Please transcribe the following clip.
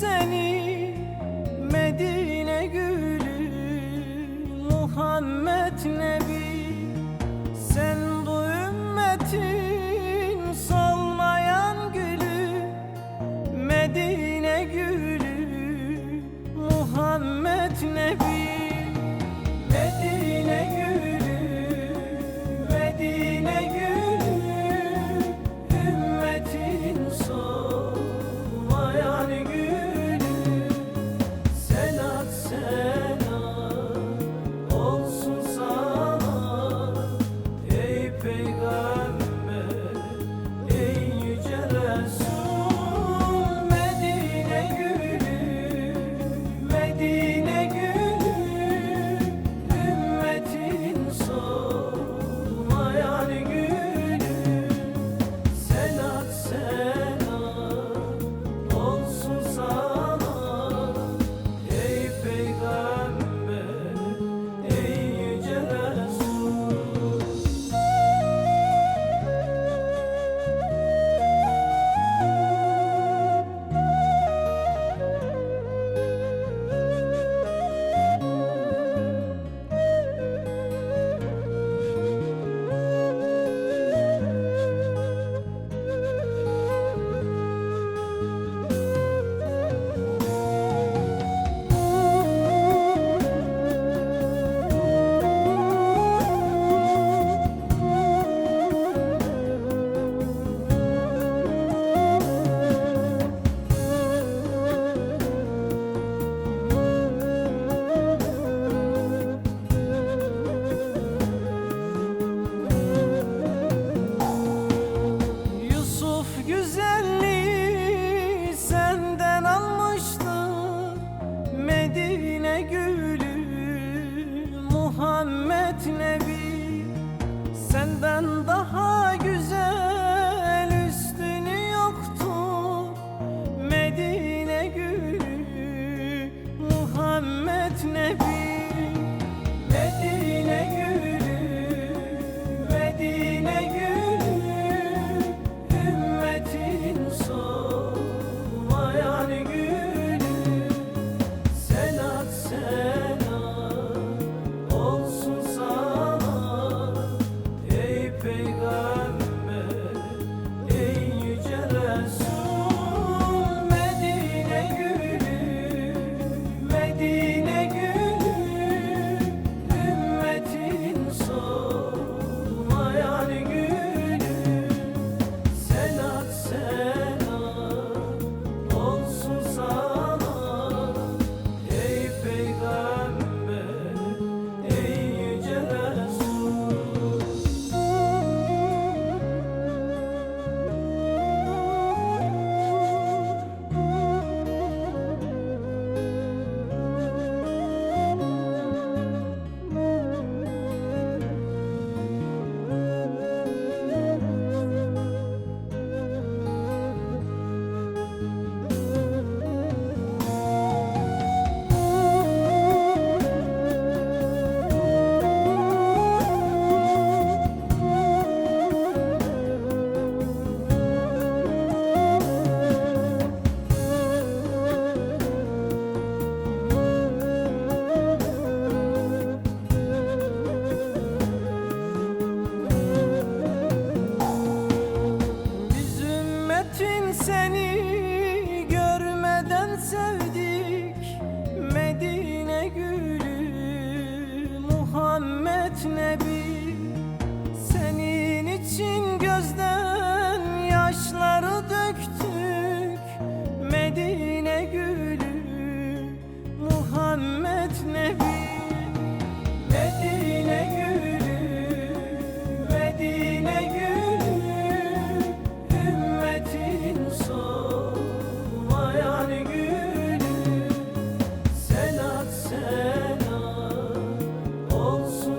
seni Medine gülü Muhammed Nebi ecnebi Senin için gözden yaşları döktük. Medine gülü Muhammed Nebi. Medine gülü Medine gülü. Ümmetin solmayan gülü. Senat senat olsun.